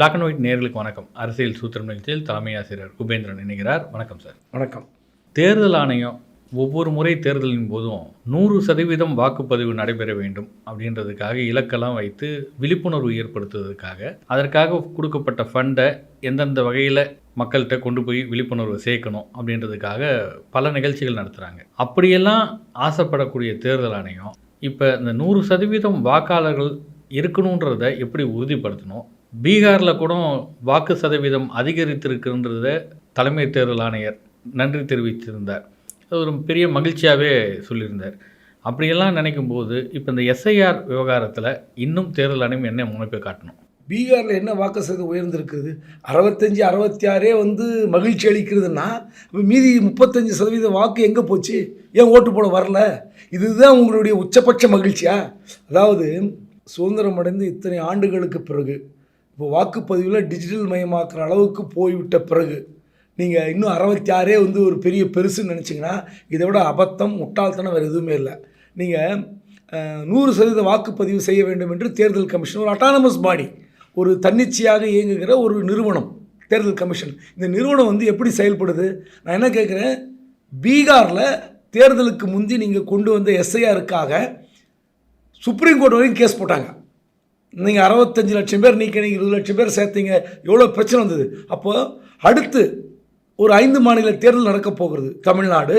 Black and white நேர்களுக்கு வணக்கம். அரசியல் சூத்திரம் நிகழ்ச்சியில் தலைமை ஆசிரியர் குபேந்திரன் இணைகிறார். வணக்கம் சார் வணக்கம். தேர்தல் ஆணையம் ஒவ்வொரு முறை தேர்தலின் போதும் நூறு சதவீதம் வாக்குப்பதிவு நடைபெற வேண்டும் அப்படின்றதுக்காக இலக்கெல்லாம் வைத்து விழிப்புணர்வு ஏற்படுத்துவதற்காக அதற்காக கொடுக்கப்பட்ட ஃபண்டை எந்தெந்த வகையில் மக்கள்கிட்ட கொண்டு போய் விழிப்புணர்வு சேர்க்கணும் அப்படின்றதுக்காக பல நிகழ்ச்சிகள் நடத்துகிறாங்க அப்படியெல்லாம் ஆசைப்படக்கூடிய தேர்தல் ஆணையம் இப்போ இந்த நூறு சதவீதம் வாக்காளர்கள் இருக்கணுன்றதை எப்படி உறுதிப்படுத்தணும்? பீகாரில் கூட வாக்கு சதவீதம் அதிகரித்திருக்குன்றத தலைமை தேர்தல் ஆணையர். நன்றி தெரிவித்திருந்தார். அது ஒரு பெரிய மகிழ்ச்சியாகவே சொல்லியிருந்தார். அப்படியெல்லாம் நினைக்கும் போது இப்போ இந்த எஸ்ஐஆர் விவகாரத்தில் இன்னும் தேர்தல் ஆணையம் என்ன முனைப்பை காட்டணும்? பீகாரில் என்ன வாக்கு சதவீதம் உயர்ந்திருக்குது அறுபத்தஞ்சி அறுபத்தி ஆறே வந்து மகிழ்ச்சி அளிக்கிறதுன்னா இப்போ மீதி முப்பத்தஞ்சு சதவீத வாக்கு எங்கே போச்சு? ஏன் ஓட்டு போட வரல? இதுதான் உங்களுடைய உச்சபட்ச மகிழ்ச்சியா? அதாவது சுதந்திரம் அடைந்து இத்தனை ஆண்டுகளுக்கு பிறகு இப்போ வாக்குப்பதிவில் டிஜிட்டல் மயமாக்குற அளவுக்கு போய்விட்ட பிறகு நீங்கள் இன்னும் அறுபத்தி ஆறே வந்து ஒரு பெரிய பெருசுன்னு நினச்சிங்கன்னா இதை விட அபத்தம் முட்டாள்தனம் வேறு எதுவுமே இல்லை. நீங்கள் நூறு சதவீத வாக்குப்பதிவு செய்ய வேண்டும் என்று தேர்தல் கமிஷன் ஒரு அட்டானமஸ் பாடி ஒரு தன்னிச்சையாக இயங்குகிற ஒரு நிறுவனம் தேர்தல் கமிஷன். இந்த நிறுவனம் வந்து எப்படி செயல்படுது? நான் என்ன கேட்குறேன் பீகாரில் தேர்தலுக்கு முந்தி நீங்கள் கொண்டு வந்த எஸ்ஐஆருக்காக சுப்ரீம் கோர்ட் வரைக்கும் கேஸ் போட்டாங்க. நீங்கள் அறுபத்தஞ்சு லட்சம் பேர் நீக்கினீங்க இருபது லட்சம் பேர் சேர்த்தீங்க எவ்வளோ பிரச்சனை வந்தது? அப்போது அடுத்து ஒரு ஐந்து மாநில தேர்தல் நடக்க போகிறது. தமிழ்நாடு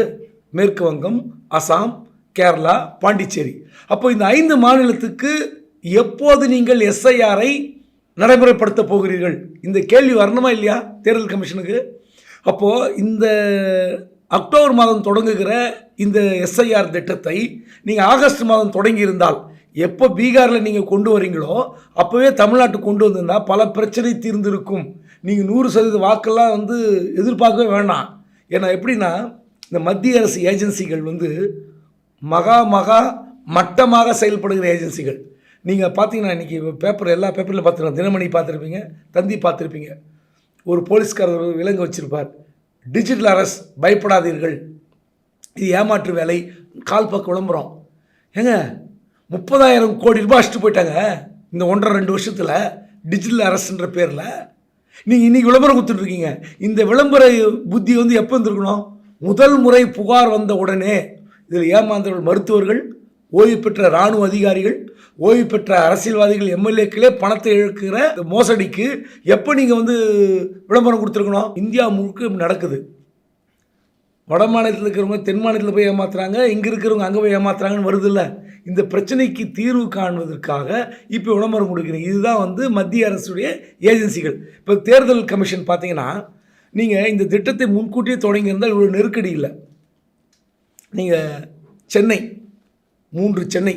மேற்கு வங்கம் அசாம் கேரளா பாண்டிச்சேரி. அப்போ இந்த ஐந்து மாநிலத்துக்கு எப்போது நீங்கள் எஸ்ஐஆரை நடைமுறைப்படுத்த போகிறீர்கள்? இந்த கேள்வி வரணுமா இல்லையா தேர்தல் கமிஷனுக்கு? அப்போது இந்த அக்டோபர் மாதம் தொடங்குகிற இந்த எஸ்ஐஆர் திட்டத்தை நீங்கள் ஆகஸ்ட் மாதம் தொடங்கி இருந்தால் எப்போ பீகாரில் நீங்கள் கொண்டு வரீங்களோ அப்போவே தமிழ்நாட்டுக்கு கொண்டு வந்திருந்தா பல பிரச்சனை தீர்ந்திருக்கும். நீங்கள் நூறு சதவீத வாக்கெல்லாம் வந்து எதிர்பார்க்கவே வேண்டாம் ஏன்னா எப்படின்னா இந்த மத்திய அரசு ஏஜென்சிகள் வந்து மகா மகா மட்டமாக செயல்படுகிற ஏஜென்சிகள். நீங்கள் பார்த்தீங்கன்னா இன்றைக்கி பேப்பர் எல்லா பேப்பரில் பார்த்துருக்கோம் தினமணி பார்த்துருப்பீங்க தந்தி பார்த்துருப்பீங்க ஒரு போலீஸ்காரர் விலங்கு வச்சுருப்பார். டிஜிட்டல் அரசு பயப்படாதீர்கள். இது ஏமாற்று வேலை கால் பக்கம் விளம்பரம். ஏங்க முப்பதாயிரம் கோடி ரூபாய் அடிச்சுட்டு போயிட்டாங்க. இந்த ஒன்றரை ரெண்டு வருஷத்தில் டிஜிட்டல் அரசுன்ற பேரில். நீங்கள் இன்றைக்கி விளம்பரம் கொடுத்துட்ருக்கீங்க இந்த விளம்பர புத்தி வந்து எப்போ இருந்திருக்கணும் முதல் முறை புகார் வந்த உடனே. இதில் ஏமாந்தவர்கள் மருத்துவர்கள் ஓய்வு பெற்ற இராணுவ அதிகாரிகள் ஓய்வு பெற்ற அரசியல்வாதிகள் எம்எல்ஏக்களே பணத்தை இழுக்கிற மோசடிக்கு எப்போ நீங்கள் வந்து விளம்பரம் கொடுத்துருக்கணும்? இந்தியா முழுக்க நடக்குது. வட மாநிலத்தில் இருக்கிறவங்க தென் மாநிலத்தில் போய் ஏமாத்துறாங்க இங்கே இருக்கிறவங்க அங்கே போய் ஏமாத்துறாங்கன்னு வருதில்ல. இந்த பிரச்சனைக்கு தீர்வு காண்பதற்காக இப்போ விளம்பரம் கொடுக்குறீங்க. இதுதான் வந்து மத்திய அரசுடைய ஏஜென்சிகள். இப்போ தேர்தல் கமிஷன் பார்த்தீங்கன்னா நீங்கள் இந்த திட்டத்தை முன்கூட்டியே தொடங்கியிருந்தால் இவ்வளோ நெருக்கடி இல்லை. நீங்கள் சென்னை மூன்று சென்னை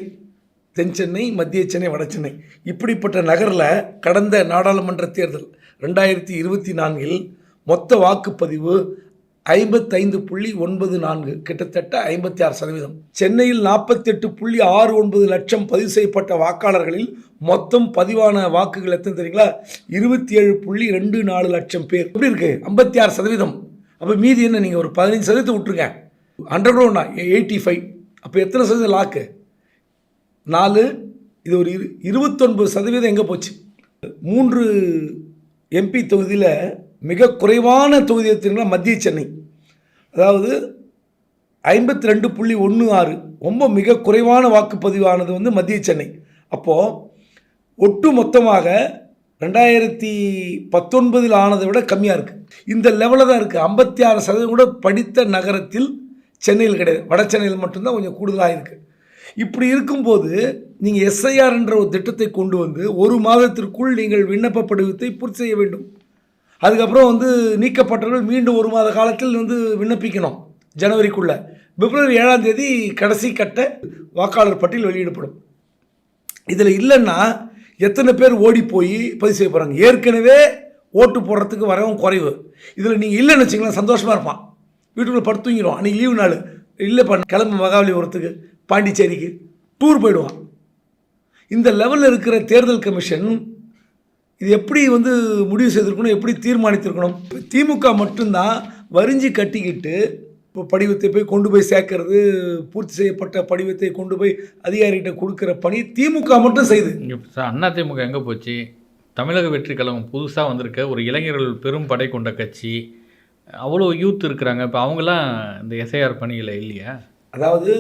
தென் சென்னை மத்திய சென்னை வட சென்னை. இப்படிப்பட்ட நகரில் கடந்த நாடாளுமன்ற தேர்தல் ரெண்டாயிரத்தி இருபத்தி நான்கில் மொத்த வாக்குப்பதிவு ஐம்பத்தைந்து புள்ளி ஒன்பது நான்கு கிட்டத்தட்ட ஐம்பத்தி ஆறு சதவீதம். சென்னையில் நாற்பத்தெட்டு புள்ளி ஆறு ஒன்பது லட்சம் பதிவு செய்யப்பட்ட வாக்காளர்களில் மொத்தம் பதிவான வாக்குகள் எத்தனை தெரியுங்களா? இருபத்தி ஏழு புள்ளி ரெண்டு நாலு லட்சம் பேர். எப்படி இருக்கு? ஐம்பத்தி ஆறு சதவீதம். அப்போ மீதி என்ன? நீங்கள் ஒரு பதினஞ்சு சதவீதம் விட்டுருங்க. அண்டர் கிரவுண்டா எயிட்டி ஃபைவ். அப்போ எத்தனை சதவீதம் லாக்கு? நாலு இது ஒரு இரு இருபத்தொன்பது சதவீதம் எங்கே போச்சு? மூன்று எம்பி தொகுதியில் மிக குறைவான தொகுதி எடுத்தீங்கன்னா மத்திய சென்னை. அதாவது ஐம்பத்தி ரெண்டு புள்ளி ஒன்று ஆறு ரொம்ப மிக குறைவான வாக்குப்பதிவானது வந்து மத்திய சென்னை. அப்போது ஒட்டு மொத்தமாக ரெண்டாயிரத்தி பத்தொன்பதில் ஆனதை விட கம்மியாக இருக்குது இந்த லெவலில் தான் இருக்குது ஐம்பத்தி ஆறு சதவீதம் கூட படித்த நகரத்தில் சென்னையில் கிடையாது. வட சென்னையில் மட்டும்தான் கொஞ்சம் கூடுதலாக இருக்குது இப்படி இருக்கும்போது நீங்கள் எஸ்ஐஆர் என்ற ஒரு திட்டத்தை கொண்டு வந்து ஒரு மாதத்திற்குள் நீங்கள் விண்ணப்ப படிவத்தை பூர்த்தி செய்ய வேண்டும். அதுக்கப்புறம் வந்து நீக்கப்பட்டவர்கள் மீண்டும் ஒரு மாத காலத்தில் வந்து விண்ணப்பிக்கணும். ஜனவரிக்குள்ளே. பிப்ரவரி ஏழாம் தேதி கடைசி கட்ட வாக்காளர் பட்டியல் வெளியிடப்படும். இதில் இல்லைன்னா எத்தனை பேர் ஓடி போய் பதிவு செய்ய போகிறாங்க ஏற்கனவே ஓட்டு போடுறதுக்கு வரவும் குறைவு. இதில் நீங்கள் இல்லைன்னு வச்சிங்களேன் சந்தோஷமாக இருப்பான். வீட்டுக்குள்ளே படுத்து தூங்கிடுவான். அன்றைக்கி லீவு நாள். இல்லைப்பா கிளம்பு மகாபலிபுரத்துக்கு பாண்டிச்சேரிக்கு டூர் போயிடுவான். இந்த லெவலில் இருக்கிற தேர்தல் கமிஷன் இது எப்படி வந்து முடிவு செய்திருக்கணும் எப்படி தீர்மானித்திருக்கணும்? திமுக மட்டும்தான் வரிஞ்சு கட்டிக்கிட்டு இப்போ படிவத்தை போய் கொண்டு போய் சேர்க்கறது பூர்த்தி செய்யப்பட்ட படிவத்தை கொண்டு போய் அதிகாரிகிட்ட கொடுக்குற பணி திமுக மட்டும் இங்கே சார் அதிமுக எங்கே போச்சு? தமிழக வெற்றி கழகம் புதுசாக வந்திருக்க ஒரு இளைஞர்கள் பெரும் படை கொண்ட கட்சி. அவ்வளோ யூத் இருக்கிறாங்க. இப்போ அவங்களாம் இந்த எஸ்ஐஆர் பணியில் இல்லையா? அதாவது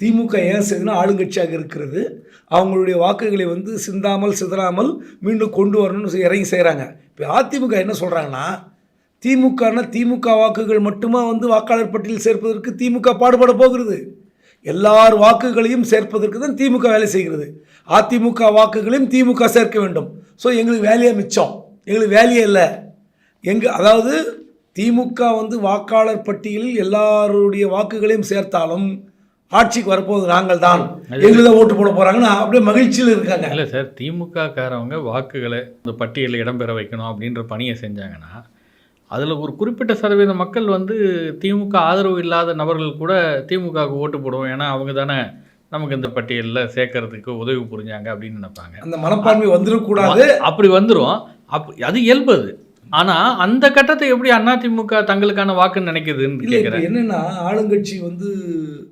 திமுக ஏன் செய்யுதுன்னா ஆளுங்கட்சியாக இருக்கிறது. அவங்களுடைய வாக்குகளை வந்து சிந்தாமல் சிதறாமல் மீண்டும் கொண்டு வரணும்னு இறங்கி செய்கிறாங்க இப்போ அதிமுக என்ன சொல்கிறாங்கன்னா திமுகனா திமுக வாக்குகள் மட்டுமா வந்து வாக்காளர் பட்டியல் சேர்ப்பதற்கு திமுக பாடுபட போகிறது? எல்லார் வாக்குகளையும் சேர்ப்பதற்கு தான் திமுக வேலை செய்கிறது. அதிமுக வாக்குகளையும் திமுக சேர்க்க வேண்டும். ஸோ எங்களுக்கு வேலையே மிச்சம்? எங்களுக்கு வேலையே இல்லை. எங்கள் அதாவது திமுக வந்து வாக்காளர் பட்டியலில் எல்லாருடைய வாக்குகளையும் சேர்த்தாலும் ஆட்சிக்கு வரப்போவது நாங்கள் தான் எங்களுக்கு தான் ஓட்டு போட போறாங்கன்னு அப்படியே மகிழ்ச்சியில் இருக்காங்க. இல்லை சார் திமுக காரவங்க வாக்குகளை இந்த பட்டியலில் இடம்பெற வைக்கணும் அப்படின்ற பணியை செஞ்சாங்கன்னா அதில் ஒரு குறிப்பிட்ட சதவீத மக்கள் வந்து திமுக ஆதரவு இல்லாத நபர்கள் கூட திமுகவுக்கு ஓட்டு போடுவோம். ஏன்னா அவங்க தானே நமக்கு இந்த பட்டியலில் சேர்க்கறதுக்கு உதவி புரிஞ்சாங்க அப்படின்னு நினைப்பாங்க. அந்த மனப்பான்மை வந்துடக்கூடாது அப்படி வந்துடும் அப் அது இயல்பு அது. ஆனால் அந்த கட்டத்தை எப்படி அதிமுக தங்களுக்கான வாக்குன்னு நினைக்குதுன்னு கேட்குறேன் என்னன்னா ஆளுங்கட்சி வந்து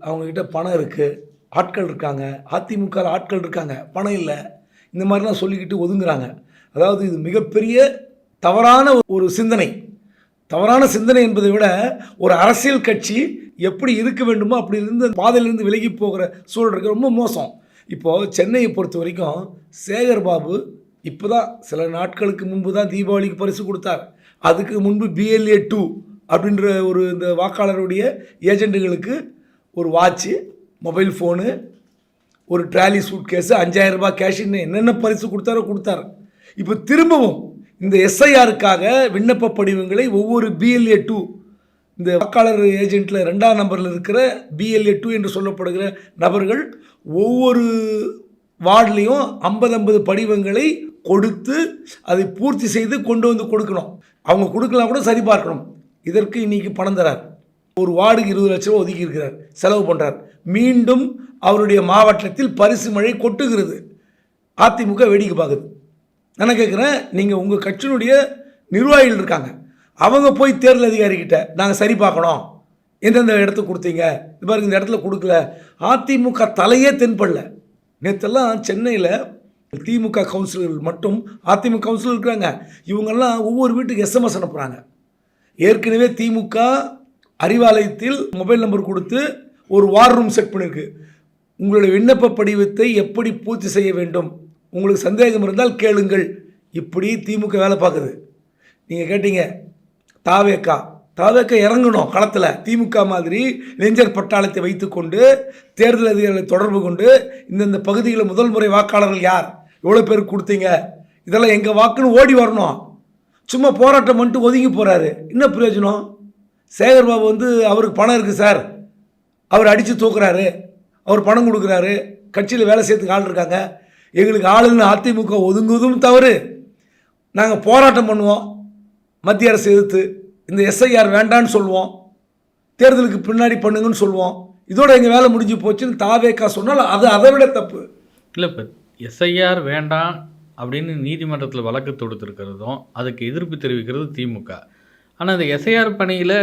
அவங்க கிட்ட பணம் இருக்கு ஆட்கள் இருக்காங்க அதிமுக ஆட்கள் இருக்காங்க பணம் இல்லை இந்த மாதிரிலாம் சொல்லிக்கிட்டு ஒதுங்குறாங்க. அதாவது இது மிகப்பெரிய தவறான ஒரு சிந்தனை. தவறான சிந்தனை என்பதை விட ஒரு அரசியல் கட்சி எப்படி இருக்க வேண்டுமோ அப்படி இருந்து அந்த பாதையிலிருந்து விலகி போகிற சூழல் இருக்கு ரொம்ப மோசம். இப்போது சென்னையை பொறுத்த வரைக்கும் சேகர் பாபு இப்போ தான் சில நாட்களுக்கு முன்பு தான் தீபாவளிக்கு பரிசு கொடுத்தார். அதுக்கு முன்பு பிஎல்ஏ டூ அப்படின்ற ஒரு இந்த வாக்காளருடைய ஏஜெண்டுகளுக்கு ஒரு வாட்ச்சு மொபைல் ஃபோனு ஒரு ட்ராலி சூட் கேஸு அஞ்சாயிரம் ரூபாய் என்னென்ன பரிசு கொடுத்தாரோ கொடுத்தாரு. இப்போ திரும்பவும் இந்த எஸ்ஐஆருக்காக விண்ணப்ப படிவங்களை ஒவ்வொரு பிஎல்ஏ டூ இந்த வாக்காளர் ஏஜென்ட்டில் ரெண்டாம் நம்பரில் இருக்கிற பிஎல்ஏ டூ என்று சொல்லப்படுகிற நபர்கள் ஒவ்வொரு வார்டுலேயும் ஐம்பது ஐம்பது படிவங்களை கொடுத்து அதை பூர்த்தி செய்து கொண்டு வந்து கொடுக்கணும். அவங்க கொடுக்கலாம் கூட சரி பார்க்கணும். இதற்கு இன்றைக்கி பணம் தரார். ஒரு வார்டுக்கு இருபது லட்ச ரூபா ஒதுக்கி இருக்கிறார். செலவு பண்ணுறார் மீண்டும் அவருடைய மாவட்டத்தில் பரிசு மழை கொட்டுகிறது. அதிமுக வேடிக்கை பார்க்குது. நான் கேட்குறேன்? நீங்கள் உங்கள் கட்சியினுடைய நிர்வாகிகள் இருக்காங்க. அவங்க போய் தேர்தல் அதிகாரிக்கிட்ட நாங்கள் சரி பார்க்கணும். எந்தெந்த இடத்துக்கு கொடுத்தீங்க? இது பாருங்க இந்த இடத்துல கொடுக்கல. அதிமுக தலையே தென்படல. நேற்றெல்லாம் சென்னையில் திமுக கவுன்சிலர்கள் மட்டும் அதிமுக கவுன்சிலர் இருக்கிறாங்க. இவங்கெல்லாம் ஒவ்வொரு வீட்டுக்கு எஸ்எம்எஸ் அனுப்புகிறாங்க ஏற்கனவே திமுக அறிவாலயத்தில் மொபைல் நம்பர் கொடுத்து ஒரு வார் ரூம் செட் பண்ணியிருக்கு உங்களுடைய விண்ணப்ப படிவத்தை எப்படி பூர்த்தி செய்ய வேண்டும்? உங்களுக்கு சந்தேகம் இருந்தால் கேளுங்கள். இப்படி திமுக வேலை பார்க்குது. நீங்கள் கேட்டீங்க தாவேக்கா தாவேக்கா இறங்கணும் களத்தில். திமுக மாதிரி இளைஞர் பட்டாளத்தை வைத்துக்கொண்டு தேர்தல் அதிகாரிகளை தொடர்பு கொண்டு இந்தந்த பகுதிகளில் முதல் முறை வாக்காளர்கள் யார்? எவ்வளோ பேருக்கு கொடுத்தீங்க? இதெல்லாம் எங்கள் வாக்குன்னு ஓடி வரணும். சும்மா போராட்டம் பண்ணிட்டு ஒதுங்கி போகிறாரு என்ன பிரயோஜனம்? சேகர் பாபு வந்து அவருக்கு பணம் இருக்குது சார். அவர் அடித்து தூக்குறாரு. அவர் பணம் கொடுக்குறாரு. கட்சியில் வேலை செய்யறதுக்கு ஆள் இருக்காங்க. எங்களுக்கு ஆளுன்னு அதிமுக ஒதுங்குவதும் தவறு. நாங்கள் போராட்டம் பண்ணுவோம். மத்திய அரசு எதிர்த்து. இந்த எஸ்ஐஆர் வேண்டான்னு சொல்லுவோம் தேர்தலுக்கு பின்னாடி பண்ணுங்கன்னு சொல்லுவோம் இதோட எங்கள் வேலை முடிஞ்சு போச்சுன்னு தாவேக்கா சொன்னால் அது அதை விட தப்பு. இல்லை இப்போ எஸ்ஐஆர் வேண்டாம் அப்படின்னு நீதிமன்றத்தில் வழக்கு தொடுத்திருக்கிறதும் அதுக்கு எதிர்ப்பு தெரிவிக்கிறது திமுக. ஆனால் இந்த எஸ்ஐஆர் பணியில்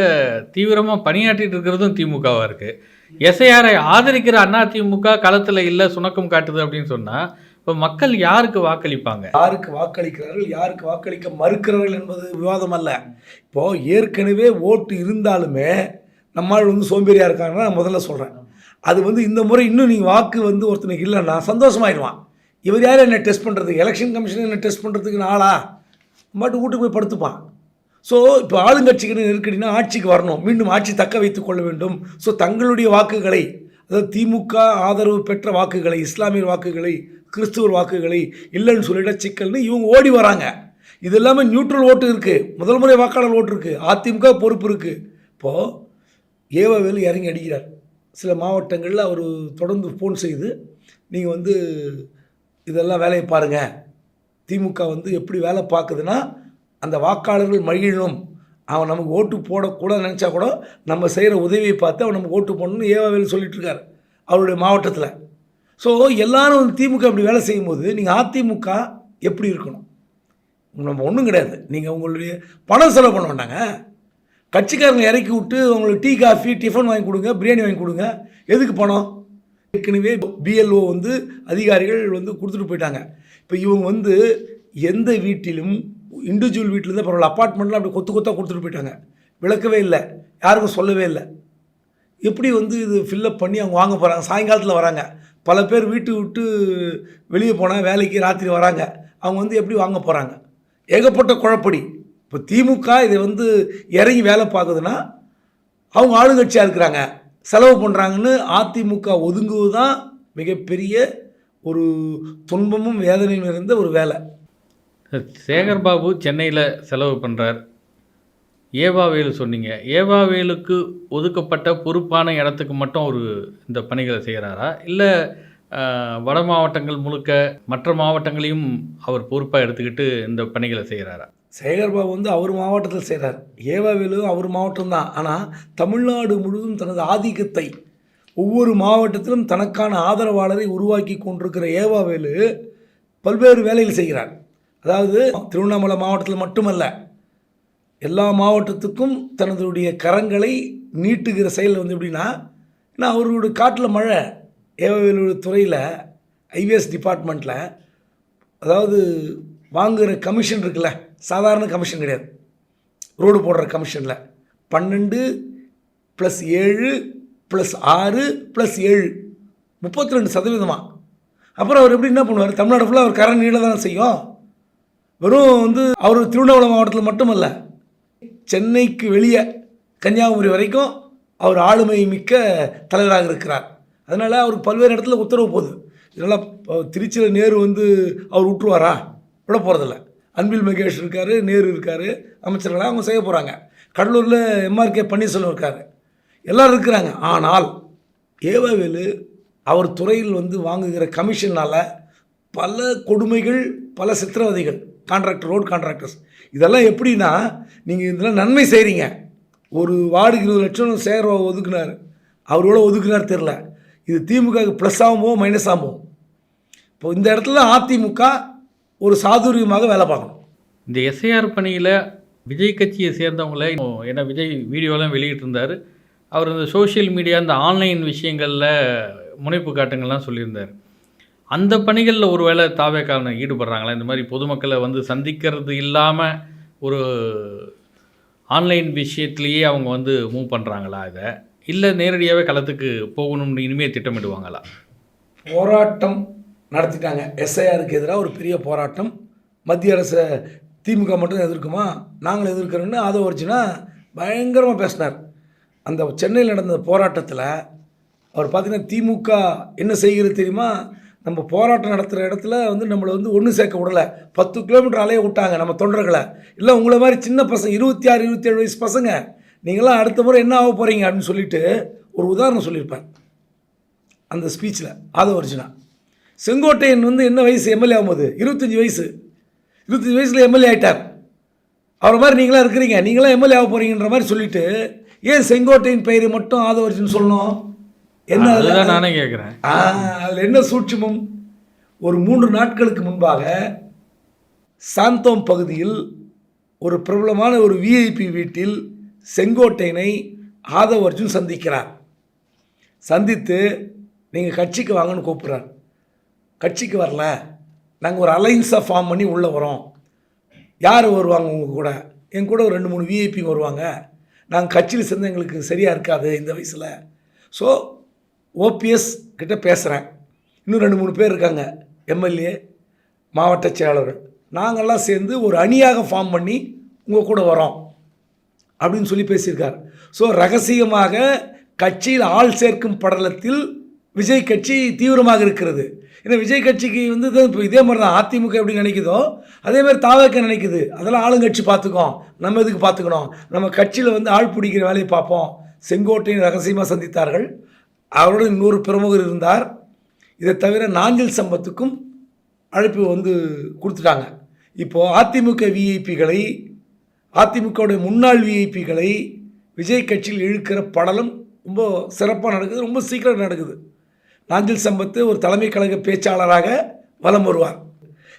தீவிரமாக பணியாற்றிட்டு இருக்கிறதும் திமுகவாக இருக்குது எஸ்ஐஆரை ஆதரிக்கிற அதிமுக களத்தில் இல்லை சுணக்கம் காட்டுது அப்படின்னு சொன்னால் இப்போ மக்கள் யாருக்கு வாக்களிப்பாங்க? யாருக்கு வாக்களிக்கிறார்கள் யாருக்கு வாக்களிக்க மறுக்கிறார்கள் என்பது விவாதம் அல்ல. இப்போ ஏற்கனவே ஓட்டு இருந்தாலுமே நம்மால் வந்து சோம்பேறியாக இருக்காங்கன்னா நான் முதல்ல சொல்கிறேன் அது வந்து இந்த முறை இன்னும் நீங்கள் வாக்கு வந்து ஒருத்தனுக்கு இல்லைன்னா சந்தோஷமாயிடுவான். இவர் யார் என்ன டெஸ்ட் பண்ணுறதுக்கு எலெக்ஷன் கமிஷன் என்ன டெஸ்ட் பண்ணுறதுக்கு ஆளா? மட்டும் வீட்டுக்கு போய் படுத்துப்பான். ஸோ இப்போ ஆளுங்கட்சிக்கு நெருக்கடினா ஆட்சிக்கு வரணும். மீண்டும் ஆட்சி தக்க வைத்துக் கொள்ள வேண்டும். ஸோ தங்களுடைய வாக்குகளை அதாவது திமுக ஆதரவு பெற்ற வாக்குகளை இஸ்லாமியர் வாக்குகளை கிறிஸ்துவர் வாக்குகளை இல்லைன்னு சொல்லிட சிக்கல்னு இவங்க ஓடி வராங்க. இது எல்லாமே நியூட்ரல் ஓட்டு இருக்குது முதல் முறை வாக்காளர் ஓட்டு இருக்குது அதிமுக பொறுப்பு இருக்குது இப்போது ஏவவேலு இறங்கி அடிக்கிறார். சில மாவட்டங்களில் அவர் தொடர்ந்து ஃபோன் செய்து நீங்கள் வந்து இதெல்லாம் வேலையை பாருங்கள் திமுக வந்து எப்படி வேலை பார்க்குதுன்னா அந்த வாக்காளர்கள் மகிழணும் அவன் நமக்கு ஓட்டு போடக்கூட நினச்சா கூட நம்ம செய்கிற உதவியை பார்த்து அவன் நமக்கு ஓட்டு போடணும்னு ஏவாவேல் சொல்லிட்டு அவருடைய மாவட்டத்தில். ஸோ எல்லாரும் வந்து திமுக அப்படி வேலை செய்யும்போது நீங்கள் அதிமுக எப்படி இருக்கணும்? நம்ம ஒன்றும் கிடையாது. நீங்கள் உங்களுடைய பணம் செலவு பண்ண மாட்டாங்க கட்சிக்காரங்க இறக்கி விட்டு உங்களுக்கு டீ காஃபி டிஃபன் வாங்கி கொடுங்க பிரியாணி வாங்கி கொடுங்க. எதுக்கு பணம்? ஏற்கனவே பிஎல்ஓ வந்து அதிகாரிகள் வந்து கொடுத்துட்டு போயிட்டாங்க. இப்போ இவங்க வந்து எந்த வீட்டிலும் இண்டிவிஜுவல் வீட்டில் தான் பரவாயில்ல அப்பார்ட்மெண்ட்டில் அப்படி கொத்து கொத்தாக கொடுத்துட்டு போயிட்டாங்க. விளக்கவே இல்லை. யாருக்கும் சொல்லவே இல்லை. எப்படி வந்து இது ஃபில்லப் பண்ணி அவங்க வாங்க போகிறாங்க சாயங்காலத்தில் வராங்க. பல பேர் வீட்டு விட்டு வெளியே போனால் வேலைக்கு ராத்திரி வராங்க. அவங்க வந்து எப்படி வாங்க போகிறாங்க ஏகப்பட்ட குழப்படி. இப்போ திமுக இதை வந்து இறங்கி வேலை பார்க்குதுன்னா அவங்க ஆளுங்கட்சியாக இருக்கிறாங்க. செலவு பண்ணுறாங்கன்னு அதிமுக ஒதுங்குவது தான் மிகப்பெரிய ஒரு துன்பமும் வேதனையும் இருந்த ஒரு வேலை. சேகர் பாபு சென்னையில் செலவு பண்ணுறார் ஏவாவேலு சொன்னீங்க. ஏவாவேலுக்கு ஒதுக்கப்பட்ட பொறுப்பான இடத்துக்கு மட்டும் அவர் இந்த பணிகளை செய்கிறாரா இல்லை வட மாவட்டங்கள் முழுக்க மற்ற மாவட்டங்களையும் அவர் பொறுப்பாக எடுத்துக்கிட்டு இந்த பணிகளை செய்கிறாரா சேகர்பாபு வந்து அவர் மாவட்டத்தில் செய்கிறார் ஏவாவேலு அவர் மாவட்டம் தான். ஆனால் தமிழ்நாடு முழுவதும் தனது ஆதிக்கத்தை ஒவ்வொரு மாவட்டத்திலும் தனக்கான ஆதரவாளரை உருவாக்கி கொண்டிருக்கிற ஏவாவேலு பல்வேறு வேலைகள் செய்கிறார். அதாவது திருவண்ணாமலை மாவட்டத்தில் மட்டுமல்ல எல்லா மாவட்டத்துக்கும் தனதுடைய கரங்களை நீட்டுகிற செயல் வந்து எப்படின்னா நான் அவர்களுடைய காட்டில் மழை ஏவவேலு துறையில் ஐவிஎஸ் டிபார்ட்மெண்ட்டில் அதாவது வாங்குகிற கமிஷன் இருக்குல்ல சாதாரண கமிஷன் கிடையாது. ரோடு போடுற கமிஷனில். பன்னெண்டு ப்ளஸ் ஏழு ப்ளஸ் ஆறு ப்ளஸ் ஏழு. முப்பத்தி ரெண்டு சதவீதமாக அப்புறம் அவர் எப்படி என்ன பண்ணுவார்? தமிழ்நாடு ஃபுல்லாக அவர் கரண் நீள தானே செய்யும். வெறும் வந்து அவர் திருவண்ணாமலை மாவட்டத்தில் மட்டுமல்ல சென்னைக்கு வெளியே கன்னியாகுமரி வரைக்கும் அவர் ஆளுமை மிக்க தலைவராக இருக்கிறார். அதனால் அவருக்கு பல்வேறு இடத்துல உத்தரவு போகுது. இதெல்லாம் திருச்சியில் நேரு வந்து அவர் விட்டுருவாரா விட போகிறதில்ல அன்பில் மகேஷ் இருக்கார் நேரு இருக்கார் அமைச்சர்களாக அவங்க செய்ய போகிறாங்க கடலூரில் எம்ஆர்கே பன்னீர்செல்வம் இருக்கார். எல்லோரும் இருக்கிறாங்க. ஆனால் ஏவவேலு அவர் துறையில் வந்து வாங்குகிற கமிஷனால் பல கொடுமைகள் பல சித்திரவதைகள் கான்ட்ராக்டர் ரோட் கான்ட்ராக்டர்ஸ் இதெல்லாம் எப்படின்னா நீங்கள் இதெல்லாம் நன்மை செய்கிறீங்க ஒரு வார்டுக்கு இருபது லட்சம் சேர ஒதுக்குனார். அவர் எவ்வளோ ஒதுக்குனார் தெரில இது திமுக ப்ளஸ் ஆகுமோ மைனஸ் ஆகுமோ? இப்போ இந்த இடத்துல அதிமுக ஒரு சாதுரியமாக வேலை பார்க்கணும். இந்த எஸ்ஐஆர் பணியில் விஜய் கட்சியை சேர்ந்தவங்கள ஏன்னா விஜய் வீடியோலாம் வெளியிட்டிருந்தார். அவர் இந்த சோஷியல் மீடியா இந்த ஆன்லைன் விஷயங்களில் முனைப்பு காட்டுங்கள்லாம் சொல்லியிருந்தார். அந்த பணிகளில் ஒரு வேளை தாவேக்காரனை ஈடுபடுறாங்களா? இந்த மாதிரி பொதுமக்களை வந்து சந்திக்கிறது இல்லாமல் ஒரு ஆன்லைன் விஷயத்துலேயே அவங்க வந்து மூவ் பண்ணுறாங்களா இதை? இல்லை நேரடியாகவே களத்துக்கு போகணும்னு இனிமேல் திட்டமிடுவாங்களா? போராட்டம் நடத்திட்டாங்க. எஸ்ஐஆருக்கு எதிராக ஒரு பெரிய போராட்டம். மத்திய அரசை திமுக மட்டும் எதிர்க்குமா? நாங்கள் எதிர்க்கிறோன்னு வச்சுன்னா பயங்கரமாக பேசினார். அந்த சென்னையில் நடந்த போராட்டத்தில் அவர் பார்த்திங்கன்னா திமுக என்ன செய்கிறது தெரியுமா? நம்ம போராட்டம் நடத்துகிற இடத்துல வந்து நம்மளை வந்து ஒன்று சேர்க்க விடலை. பத்து கிலோமீட்டர் அலைய விட்டாங்க நம்ம தொண்டர்களை. இல்லை உங்களை மாதிரி சின்ன பசங்க இருபத்தி ஆறு இருபத்தி ஏழு வயசு பசங்க நீங்களாம் அடுத்த முறை என்ன ஆக போகிறீங்க அப்படின்னு சொல்லிட்டு ஒரு உதாரணம் சொல்லியிருப்பேன் அந்த ஸ்பீச்சில் ஆதவர்ஜுனா செங்கோட்டையன் வந்து என்ன வயசு? எம்எல்ஏ ஆகும்போது. இருபத்தஞ்சி வயசு. இருபத்தஞ்சி வயசில் எம்எல்ஏ ஆகிட்டார் அவரை மாதிரி நீங்களாம் இருக்கிறீங்க. நீங்களாம் எம்எல்ஏ ஆக போகிறீங்கன்ற மாதிரி சொல்லிவிட்டு ஏன் செங்கோட்டையின் பெயரை மட்டும் ஆதவர்ஜுன் சொல்லணும்? என்ன அதுல- நானே கேட்குறேன் அதில் என்ன சூட்சுமம்? ஒரு மூன்று நாட்களுக்கு முன்பாக சாந்தோம் பகுதியில் ஒரு பிரபலமான ஒரு விஐபி வீட்டில் செங்கோட்டையனை ஆதவ் அர்ஜுன் சந்திக்கிறார். சந்தித்து நீங்கள் கட்சிக்கு வாங்கன்னு கூப்பிட்றார். கட்சிக்கு வரல. நாங்கள் ஒரு அலைன்ஸாக ஃபார்ம் பண்ணி உள்ளே வரோம். யார் வருவாங்க உங்கள் கூட? என் கூட ஒரு ரெண்டு மூணு விஐபி வருவாங்க. நாங்கள் கட்சியில் சேர்ந்து எங்களுக்கு சரியாக இருக்காது இந்த வயசில். ஸோ ஓபிஎஸ் கிட்ட பேசுகிறேன் இன்னும் ரெண்டு மூணு பேர் இருக்காங்க. எம்எல்ஏ மாவட்ட செயலாளர்கள். நாங்கள்லாம் சேர்ந்து ஒரு அணியாக ஃபார்ம் பண்ணி உங்கள் கூட வரோம் அப்படின்னு சொல்லி பேசியிருக்கார். ஸோ ரகசியமாக கட்சியில் ஆள் சேர்க்கும் படலத்தில் விஜய் கட்சி தீவிரமாக இருக்கிறது. ஏன்னா விஜய் கட்சிக்கு வந்து இப்போ இதே மாதிரி தான் அதிமுக எப்படி நினைக்குதோ அதே மாதிரி தாவக்க நினைக்குது. அதெல்லாம் ஆளுங்கட்சி பார்த்துக்கோம். நம்ம எதுக்கு பார்த்துக்கணும்? நம்ம கட்சியில் வந்து ஆள் பிடிக்கிற வேலையை பார்ப்போம். செங்கோட்டையும் ரகசியமாக சந்தித்தார்கள். அவருடன் இன்னொரு பிரமுகர் இருந்தார். இதை தவிர நாஞ்சில் சம்பத்துக்கும் அழைப்பு வந்து கொடுத்துட்டாங்க. இப்போது அதிமுக விஐபிகளை அதிமுகவுடைய முன்னாள் விஐபிகளை விஜய் கட்சியில் இழுக்கிற படலம் ரொம்ப சிறப்பாக நடக்குது ரொம்ப சீக்கிரம் நடக்குது. நாஞ்சில் சம்பத்து ஒரு தலைமை கழக பேச்சாளராக வலம் வருவார்.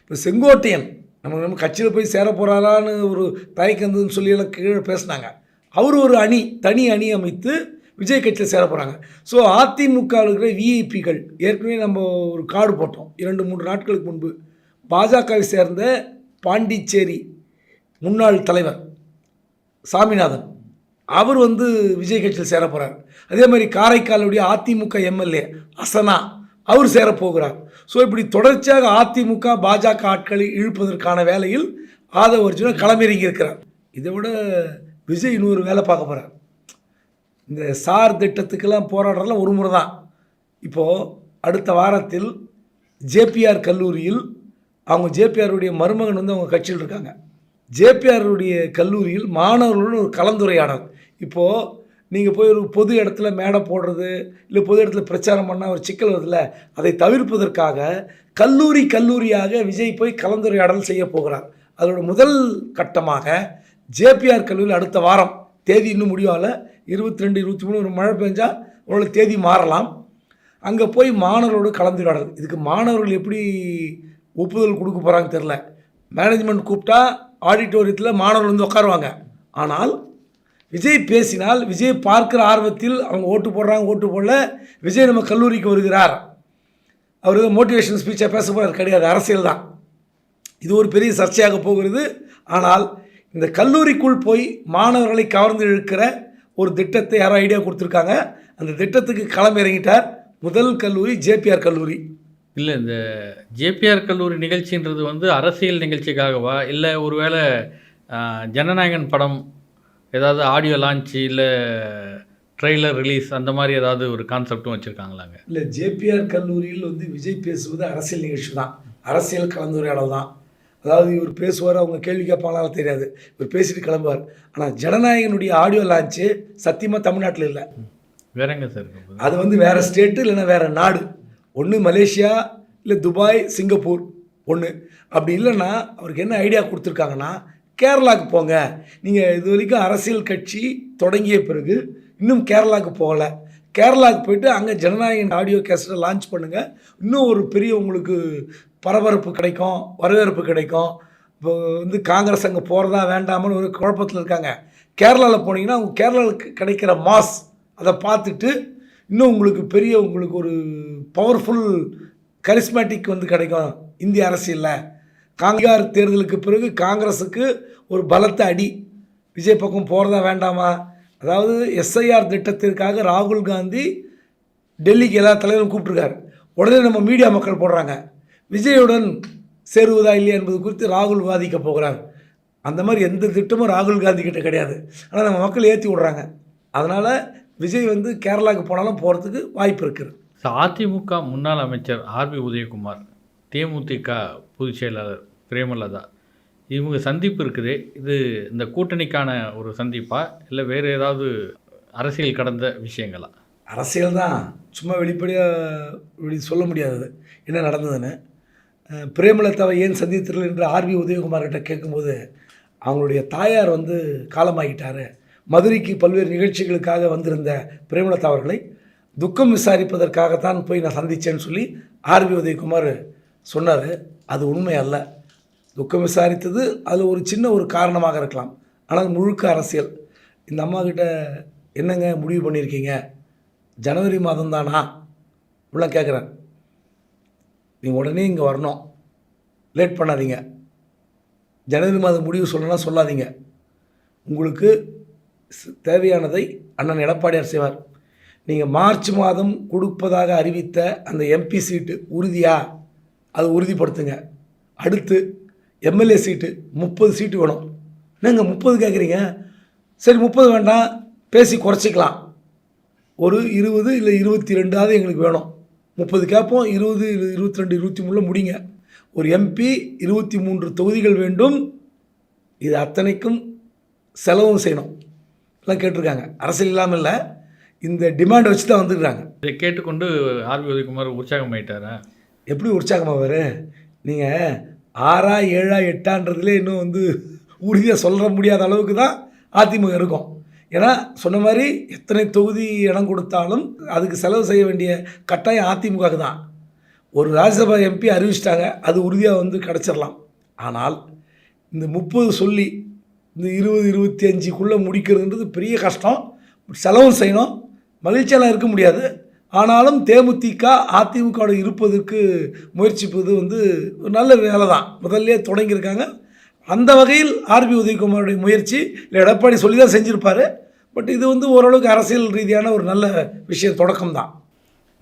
இப்போ செங்கோட்டையன் நம்ம நம்ம கட்சியில் போய் சேர போகிறாரான்னு ஒரு தயக்கம் இருந்ததுன்னு சொல்லி எல்லாம் கீழே பேசினாங்க. அவர் ஒரு அணி தனி அணி அமைத்து விஜய் கட்சியில் சேர போகிறாங்க ஸோ அதிமுகவில் இருக்கிற விஐபிகள் ஏற்கனவே நம்ம ஒரு கார்டு போட்டோம். இரண்டு மூன்று நாட்களுக்கு முன்பு. பாஜகவை சேர்ந்த பாண்டிச்சேரி முன்னாள் தலைவர் சாமிநாதன் அவர் வந்து விஜய் கட்சியில் சேர போகிறார் அதே மாதிரி காரைக்காலுடைய அதிமுக எம்எல்ஏ அசனா அவர் சேரப் போகிறார். ஸோ இப்படி தொடர்ச்சியாக அதிமுக பாஜக ஆட்களை இழுப்பதற்கான வேலையில் ஆதவ அர்ஜுனா களமிறங்கி இருக்கிறார் இதை விட விஜய் இன்னொரு வேலை பார்க்க போகிறார் இந்த சார் திட்டத்துக்கெல்லாம் போராடுறதுலாம் ஒரு முறை தான். இப்போது அடுத்த வாரத்தில் ஜேபிஆர் கல்லூரியில் அவங்க ஜேபிஆருடைய மருமகன் வந்து அவங்க கட்சியில் இருக்காங்க. ஜேபிஆருடைய கல்லூரியில் மாணவர்களுடன் ஒரு கலந்துரையாடல். இப்போது நீங்கள் போய் ஒரு பொது இடத்துல மேடை போடுறது இல்லை பொது இடத்துல பிரச்சாரம் பண்ணால் ஒரு சிக்கல் வருதுல்ல அதை தவிர்ப்பதற்காக கல்லூரி கல்லூரியாக விஜய் போய் கலந்துரையாடல் செய்ய போகிறார். அதோட முதல் கட்டமாக ஜேபிஆர் கல்லூரியில் அடுத்த வாரம் தேதி இன்னும் முடிவாகல. இருபத்தி ரெண்டு இருபத்தி மூணு ஒரு மழை பெஞ்சால் ஒரு தேதி மாறலாம். அங்கே போய் மாணவர்களோடு கலந்துரையாடல் இதுக்கு மாணவர்கள் எப்படி ஒப்புதல் கொடுக்க போகிறாங்க தெரில மேனேஜ்மெண்ட் கூப்பிட்டா ஆடிட்டோரியத்தில் மாணவர்கள் வந்து உட்காருவாங்க. ஆனால் விஜய் பேசினால் விஜய் பார்க்குற ஆர்வத்தில் அவங்க ஓட்டு போடுறாங்க ஓட்டு போடல. விஜய் நம்ம கல்லூரிக்கு வருகிறார். அவர் மோட்டிவேஷன் ஸ்பீச்சாக பேச போகிறார் கிடையாது அரசியல் தான் இது ஒரு பெரிய சர்ச்சையாக போகிறது. ஆனால் இந்த கல்லூரிக்குள் போய் மாணவர்களை கவர்ந்து இழுக்கிற ஒரு திட்டத்தை யாரோ ஐடியா கொடுத்துருக்காங்க. அந்த திட்டத்துக்கு களம் இறங்கிட்டார் முதல் கல்லூரி ஜேபிஆர் கல்லூரி. இல்லை இந்த ஜேபிஆர் கல்லூரி நிகழ்ச்சின்றது வந்து அரசியல் நிகழ்ச்சிக்காகவா? இல்லை ஒருவேளை ஜனநாயகன் படம் ஏதாவது ஆடியோ லான்ச்சு இல்லை ட்ரெய்லர் ரிலீஸ் அந்த மாதிரி ஏதாவது ஒரு கான்செப்டும் வச்சுருக்காங்களாங்க? இல்லை ஜேபிஆர் கல்லூரியில் வந்து விஜய் பேசுவது அரசியல் நிகழ்ச்சி தான். அரசியல் கலந்துரையாடல் தான். அதாவது இவர் பேசுவார் அவங்க கேள்வி கேட்பாங்களால தெரியாது. இவர் பேசிட்டு கிளம்புவார். ஆனால் ஜனநாயகனுடைய ஆடியோ லான்ச்சு சத்தியமாக தமிழ்நாட்டில் இல்லை. வேற எங்க சார்? அது வந்து வேறு ஸ்டேட்டு இல்லைன்னா வேறு நாடு. ஒன்று மலேசியா இல்லை துபாய் சிங்கப்பூர் ஒன்று அப்படி இல்லைன்னா அவருக்கு என்ன ஐடியா கொடுத்துருக்காங்கன்னா கேரளாவுக்கு போங்க. நீங்கள் இது வரைக்கும் அரசியல் கட்சி தொடங்கிய பிறகு இன்னும் கேரளாவுக்கு போகலை. கேரளாவுக்கு போயிட்டு அங்கே ஜனநாயகன் ஆடியோ கேசட்டை லான்ச் பண்ணுங்கள் இன்னும் ஒரு பெரிய உங்களுக்கு பரபரப்பு கிடைக்கும் வரவேற்பு கிடைக்கும். இப்போ வந்து காங்கிரஸ் அங்கே போகிறதா வேண்டாமன்னு ஒரு குழப்பத்தில் இருக்காங்க. கேரளாவில் போனீங்கன்னா அவங்க கேரளாவுக்கு கிடைக்கிற மாஸ் அதை பார்த்துட்டு இன்னும் உங்களுக்கு பெரிய உங்களுக்கு ஒரு பவர்ஃபுல் கரிஸ்மேட்டிக் வந்து கிடைக்கும் இந்திய அரசியலில். காங்கிரஸ் தேர்தலுக்கு பிறகு காங்கிரஸுக்கு ஒரு பலத்த அடி. விஜய் பக்கம் போகிறதா வேண்டாமா? அதாவது எஸ்ஐஆர் திட்டத்திற்காக ராகுல் காந்தி டெல்லிக்கு எல்லா தலைவரும் கூப்பிட்ருக்காரு உடனே நம்ம மீடியா மக்கள் போடுறாங்க. விஜயுடன் சேருவதா இல்லையா என்பது குறித்து ராகுல் வாதிக்க போகிறார். அந்த மாதிரி எந்த திட்டமும் ராகுல் காந்தி கிட்ட கிடையாது. ஆனால் நம்ம மக்கள் ஏற்றி விட்றாங்க. அதனால் விஜய் வந்து கேரளாவுக்கு போனாலும் போகிறதுக்கு வாய்ப்பு இருக்குது. அதிமுக முன்னாள் அமைச்சர் ஆர்பி உதயகுமார் தேமுதிக பொதுச் செயலாளர் பிரேமலதா இவங்க சந்திப்பு இருக்குது. இது இந்த கூட்டணிக்கான ஒரு சந்திப்பா? இல்லை வேறு ஏதாவது அரசியல் கடந்த விஷயங்களா? அரசியல் தான். சும்மா வெளிப்படையாக சொல்ல முடியாதது என்ன நடந்ததுன்னு. பிரேமலதாவை ஏன் சந்தித்தீர்கள் என்று ஆர்பி உதயகுமார் கிட்ட கேட்கும்போது அவங்களுடைய தாயார் வந்து காலமாகிட்டார் மதுரைக்கு பல்வேறு நிகழ்ச்சிகளுக்காக வந்திருந்த பிரேமலதா அவர்களை துக்கம் விசாரிப்பதற்காகத்தான் போய் நான் சந்தித்தேன்னு சொல்லி ஆர்பி உதயகுமார் சொன்னார். அது உண்மை அல்ல. துக்கம் விசாரித்தது. அதில் ஒரு சின்ன ஒரு காரணமாக இருக்கலாம். ஆனால் முழுக்க அரசியல். இந்த அம்மா கிட்ட என்னங்க முடிவு பண்ணியிருக்கீங்க ஜனவரி மாதம் தானா? உள்ள கேட்குறேன் நீங்கள் உடனே இங்கே வரணும். லேட் பண்ணாதீங்க. ஜனவரி மாதம் முடிவு சொல்லணும்னா சொல்லாதீங்க. உங்களுக்கு தேவையானதை அண்ணன் எடப்பாடியார் செய்வார். நீங்கள் மார்ச் மாதம் கொடுப்பதாக அறிவித்த அந்த எம்பி சீட்டு உறுதியா? அதை உறுதிப்படுத்துங்க. அடுத்து எம்எல்ஏ சீட்டு முப்பது சீட்டு வேணும். என்னங்க முப்பது கேட்குறீங்க சரி முப்பது வேண்டாம். பேசி குறைச்சிக்கலாம். ஒரு இருபது இல்லை இருபத்தி ரெண்டாவது எங்களுக்கு வேணும். முப்பது கேட்போம். இருபது இருபத்தி ரெண்டு இருபத்தி மூணில் முடிங்க. ஒரு எம்பி இருபத்தி மூன்று தொகுதிகள் வேண்டும். இது அத்தனைக்கும் செலவும் செய்யணும். எல்லாம் கேட்டிருக்காங்க. அரசியல் இல்லாமல் இல்லை. இந்த டிமாண்ட் வச்சு தான் வந்துருக்காங்க இதை கேட்டுக்கொண்டு ஆர்பி உதயகுமார் உற்சாகமாயிட்டாரா? எப்படி உற்சாகமாக நீங்கள் ஆறா ஏழா எட்டான்றதுலே இன்னும் வந்து உறுதியாக சொல்ல முடியாத அளவுக்கு தான் அதிமுக இருக்கும். ஏன்னா சொன்ன மாதிரி எத்தனை தொகுதி இடம் கொடுத்தாலும் அதுக்கு செலவு செய்ய வேண்டிய கட்டாயம் அதிமுகவுக்கு தான். ஒரு ராஜ்யசபா எம்பி அறிவிச்சிட்டாங்க அது உறுதியாக வந்து கிடச்சிடலாம். ஆனால் இந்த முப்பது சொல்லி இந்த இருபது இருபத்தி அஞ்சுக்குள்ளே முடிக்கிறதுன்றது பெரிய கஷ்டம். செலவும் செய்யணும். மகிழ்ச்சியெல்லாம் இருக்க முடியாது. ஆனாலும் தேமுதிக அதிமுகவோட இருப்பதற்கு முயற்சிப்பது வந்து ஒரு நல்ல வேலை தான் முதல்ல தொடங்கியிருக்காங்க. அந்த வகையில் ஆர்பி உதயகுமாருடைய முயற்சி இல்லை எடப்பாடி சொல்லி தான் செஞ்சுருப்பார். பட் இது வந்து ஓரளவுக்கு அரசியல் ரீதியான ஒரு நல்ல விஷய தொடக்கம் தான்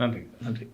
நன்றி நன்றி.